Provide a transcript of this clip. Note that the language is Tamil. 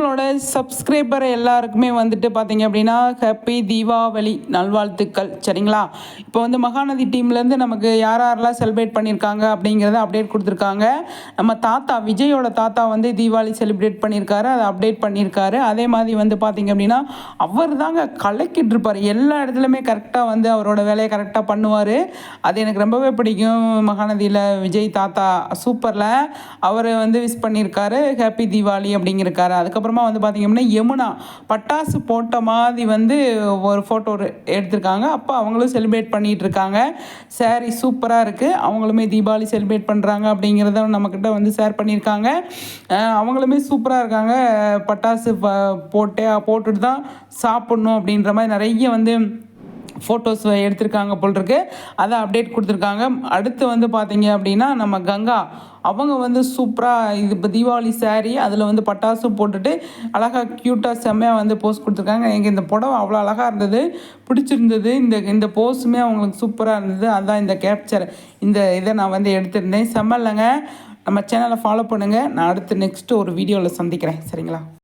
நம்மளோட சப்ஸ்கிரைபர் எல்லாருக்குமே வந்துட்டு பார்த்தீங்க அப்படின்னா ஹாப்பி தீபாவளி நல்வாழ்த்துக்கள். சரிங்களா? இப்போ வந்து மகாநதி டீம்லேருந்து நமக்கு யார் யாரெல்லாம் செலிப்ரேட் பண்ணியிருக்காங்க அப்படிங்கிறத அப்டேட் கொடுத்துருக்காங்க. நம்ம தாத்தா விஜயோட தாத்தா வந்து தீபாவளி செலிப்ரேட் பண்ணியிருக்காரு அதை அப்டேட் பண்ணியிருக்காரு அதே மாதிரி வந்து பார்த்தீங்க அப்படின்னா அவர் தாங்க கலக்கிட்டு இருப்பார். எல்லா இடத்துலையுமே கரெக்டாக வந்து அவரோட வேலையை கரெக்டாக பண்ணுவார். அது எனக்கு ரொம்பவே பிடிக்கும். மகாநதியில் விஜய் தாத்தா சூப்பரில் அவர் வந்து விஷ் பண்ணியிருக்காரு ஹாப்பி தீபாவளி அப்படிங்கிருக்காரு. அதுக்கப்புறம் வந்து பார்த்திங்க அப்படின்னா யமுனா பட்டாசு போட்ட மாதிரி வந்து ஒரு ஃபோட்டோ எடுத்திருக்காங்க. அப்போ அவங்களும் செலிப்ரேட் பண்ணிகிட்டு இருக்காங்க. சாரி சூப்பராக இருக்குது அவங்களுமே தீபாவளி செலிப்ரேட் பண்ணுறாங்க அப்படிங்கிறத நம்மக்கிட்ட வந்து ஷேர் பண்ணியிருக்காங்க. அவங்களுமே சூப்பராக இருக்காங்க. பட்டாசு போட்டே போட்டுட்டு தான் சாப்பிட்ணும் அப்படின்ற மாதிரி நிறைய வந்து ஃபோட்டோஸ் எடுத்திருக்காங்க போல் இருக்கு அதை அப்டேட் கொடுத்துருக்காங்க. அடுத்து வந்து பார்த்தீங்க அப்படின்னா நம்ம கங்கா அவங்க வந்து சூப்பராக இது இப்போ தீபாவளி சாரீ அதில் வந்து பட்டாசும் போட்டுட்டு அழகாக க்யூட்டாக செம்மையாக வந்து போஸ் கொடுத்துருக்காங்க. எனக்கு இந்த புடவை அவ்வளோ அழகாக இருந்தது பிடிச்சிருந்தது. இந்த இந்த போஸுமே அவங்களுக்கு சூப்பராக இருந்தது. அதுதான் இந்த கேப்சர் இந்த இதை நான் வந்து எடுத்திருந்தேன். செம்ம இல்லைங்க. நம்ம சேனலை ஃபாலோ பண்ணுங்கள் நான் அடுத்து நெக்ஸ்ட்டு ஒரு வீடியோவில் சந்திக்கிறேன். சரிங்களா?